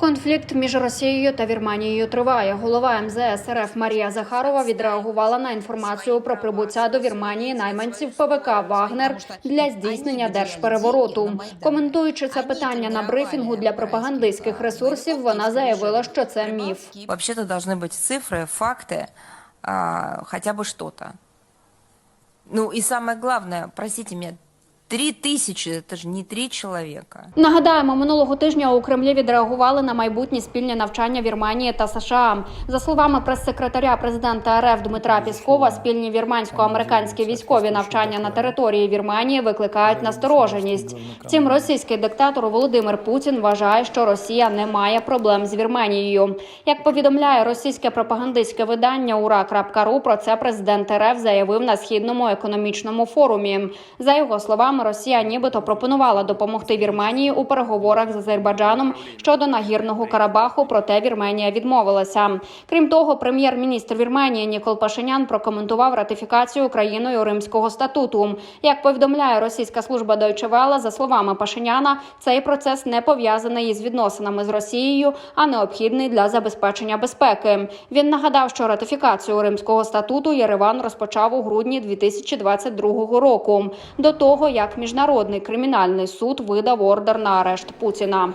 Конфлікт між Росією та Вірменією триває. Голова МЗС РФ Марія Захарова відреагувала на інформацію про прибуття до Вірменії найманців ПВК Вагнер для здійснення держперевороту. Коментуючи це питання на брифінгу для пропагандистських ресурсів, вона заявила, що це міф. Вообще-то должны быть цифры, факты, а, хотя бы что-то. Ну и самое главное, простите меня, три тысячи, это же не три человека. Нагадаємо, минулого тижня у Кремлі відреагували на майбутні спільні навчання Вірменії та США. За словами прес-секретаря президента РФ Дмитра Піскова, спільні вірменсько-американські військові навчання на території Вірменії викликають настороженість. Втім, російський диктатор Володимир Путін вважає, що Росія не має проблем з Вірменією. Як повідомляє російське пропагандистське видання Ура.ру, про це президент РФ заявив на східному економічному форумі. За його словами, Росія нібито пропонувала допомогти Вірменії у переговорах з Азербайджаном щодо нагірного Карабаху, проте Вірменія відмовилася. Крім того, прем'єр-міністр Вірменії Нікол Пашинян прокоментував ратифікацію Україною Римського статуту. Як повідомляє російська служба Deutsche Welle, за словами Пашиняна, цей процес не пов'язаний із відносинами з Росією, а необхідний для забезпечення безпеки. Він нагадав, що ратифікацію Римського статуту Єреван розпочав у грудні 2022 року. До того як міжнародний кримінальний суд видав ордер на арешт Путіна.